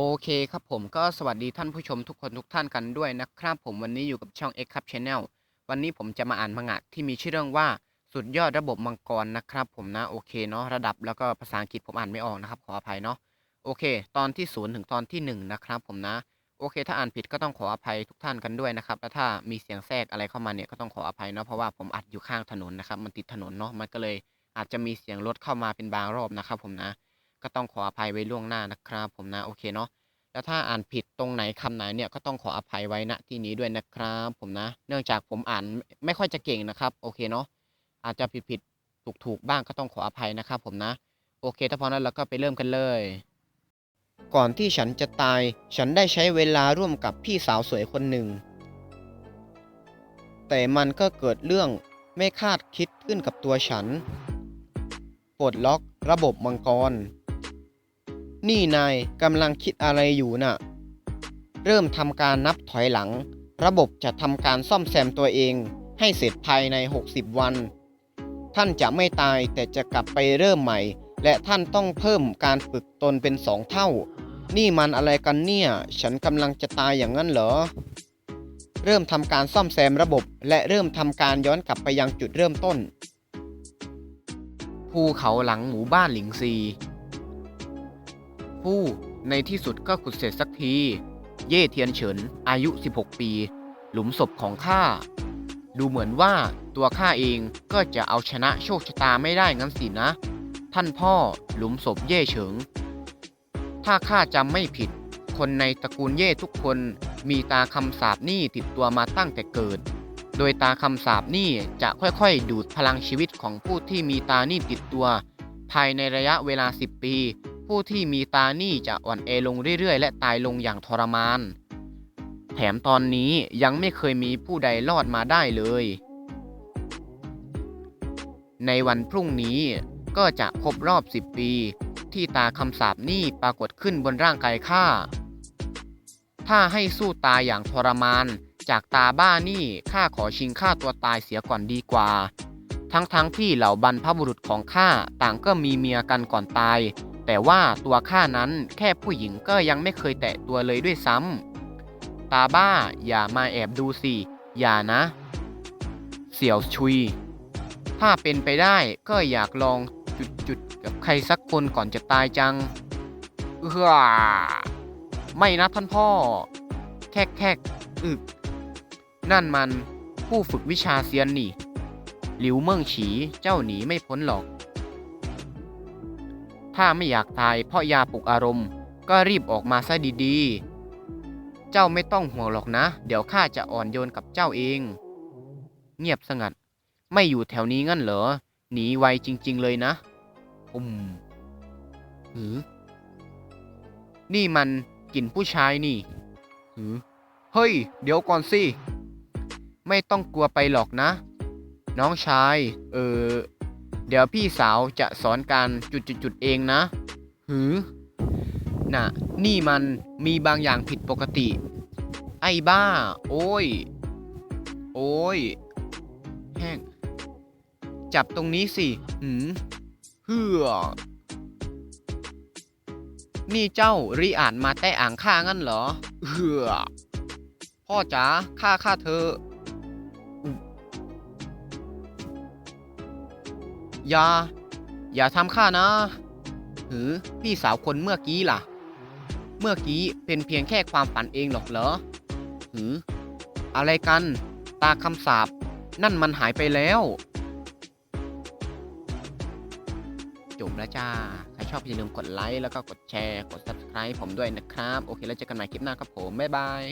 โอเคครับผมก็สวัสดีท่านผู้ชมทุกคนทุกท่านกันด้วยนะครับ ผมวันนี้อยู่กับช่อง X ครับ Channel วันนี้ผมจะมาอ่านมังงะที่มีชื่อเรื่องว่าสุดยอดระบบมังกรนะครับ ผมนะโอเคเนาะระดับแล้วก็ภาษาอังกฤษผมอ่านไม่ออกนะครับ ขออภัยเนาะโอเค ตอนที่ศูนย์ถึงตอนที่หนึ่งนะครับผมนะ โอเค ถ้าอ่านผิดก็ต้องขออภัยทุกท่านกันด้วยนะครับแล้วถ้ามีเสียงแทรกอะไรเข้ามาเนี่ยก็ต้องขออภัยเนาะเพราะว่าผมอัดอยู่ข้างถนนนะครับมันติดถนนเนาะมันก็เลยอาจจะมีเสียงรถเข้ามาเป็นบางรอบนะครับ ผมนะ ก็ต้องขออภัยไว้ล่วงหน้านะครับผมนะโอเคเนาะแล้วถ้าอ่านผิดตรงไหนคำไหนเนี่ยก็ต้องขออภัยไว้ณที่นี้ด้วยนะครับผมนะ เนื่องจากผมอ่านไม่ค่อยจะเก่งนะครับโอเคเนาะอาจจะผิดผิดถูกถูกบ้างก็ต้องขออภัยนะครับผมนะ โอเคถ้าพร้อมแล้วเราก็ไปเริ่มกันเลย ก่อนที่ฉันจะตาย ฉันได้ใช้เวลาร่วมกับพี่สาวสวยคนหนึ่ง แต่มันก็เกิดเรื่องไม่คาดคิดขึ้นกับตัวฉันปลดล็อกระบบมังกร นี่นายกำลังคิดอะไรอยู่น่ะ เริ่มทำการนับถอยหลัง ระบบจะทำการซ่อมแซมตัวเอง ให้เสร็จภายใน 60 วัน ท่านจะไม่ตายแต่จะกลับไปเริ่มใหม่ และท่านต้องเพิ่มการฝึกตนเป็นสองเท่า นี่มันอะไรกันเนี่ย ฉันกำลังจะตายอย่างนั้นเหรอ เริ่มทำการซ่อมแซมระบบ และเริ่มทำการย้อนกลับไปยังจุดเริ่มต้น ภูเขาหลังหมู่บ้านหลิงซีู้ ในที่สุดก็ขุดเสร็จสักที เย่เทียนเฉิน อายุ 16 ปี หลุมศพของข้า ดูเหมือนว่าตัวข้าเองก็จะเอาชนะโชคชะตาไม่ได้งั้นสินะ ท่านพ่อหลุมศพเย่เฉิง ถ้าข้าจำไม่ผิด คนในตระกูลเย่ทุกคนมีตาคำสาปนี่ติดตัวมาตั้งแต่เกิด โดยตาคำสาปนี่จะค่อยๆ ดูดพลังชีวิตของผู้ที่มีตานี่ติดตัว ภายในระยะเวลา 10 ปี ผู้ที่มีตานี่จะอ่อนแอลงเรื่อยๆ และตายลงอย่างทรมาน แถมตอนนี้ยังไม่เคยมีผู้ใดรอดมาได้เลย ในวันพรุ่งนี้ก็จะครบรอบ 10 ปี ที่ตาคำสาปนี่ปรากฏขึ้นบนร่างกายข้า ถ้าให้สู้ตายอย่างทรมานจากตาบ้านี่ข้าขอชิงฆ่าตัวตายเสียก่อนดีกว่า ทั้งๆทที่เหล่าบรรพบุรุษของข้าต่างก็มีเมียกันก่อนตาย แต่ว่าตัวข้านั้นแค่ผู้หญิงก็ยังไม่เคยแตะตัวเลยด้วยซ้ำ ตาบ้าอย่ามาแอบดูสิ อย่านะ เสี่ยวชุย ถ้าเป็นไปได้ก็อยากลองจุดๆกับใครสักคนก่อนจะตายจังเอื้อไม่นะท่านพ่อ แคกแคกอึกนั่นมันผู้ฝึกวิชาเซียนนี่ หลิวเมิงฉีเจ้าหนีไม่พ้นหรอก ถ้าไม่อยากตายเพราะยาปลุกอารมณ์ ก็รีบออกมาซะดีๆ เจ้าไม่ต้องห่วงหรอกนะ เดี๋ยวข้าจะอ่อนโยนกับเจ้าเอง เงียบสงัด ไม่อยู่แถวนี้งั้นเหรอ หนีไวจริง ๆ เลยนะ อืมหือ นี่มันกลิ่นผู้ชายนี่หือ เฮ้ย เดี๋ยวก่อนสิ ไม่ต้องกลัวไปหรอกนะ น้องชาย เออ เดี๋ยวพี่สาวจะสอนการจุดๆๆเองนะ หือ น่ะ นี่มันมีบางอย่างผิดปกติ ไอ้บ้า โอ้ย โอ้ย แห้ง จับตรงนี้สิ หืมเฮือนี่เจ้ารีอ่านมาแต่อ่างข้างั้นเหรอเฮือพ่อจ๋าข้าข้าเธอ อย่า อย่าทำข้านะหือพี่สาวคนเมื่อกี้ล่ะ เมื่อกี้เป็นเพียงแค่ความฝันเองหรอกเหรอหือ อะไรกัน ตาคำสาปนั่นมันหายไปแล้ว จบแล้วจ้า ใครชอบอย่าลืมกดไลค์แล้วก็กดแชร์ กด subscribe ผมด้วยนะครับ โอเค แล้วเจอกันใหม่คลิปหน้าครับผม บ๊ายบาย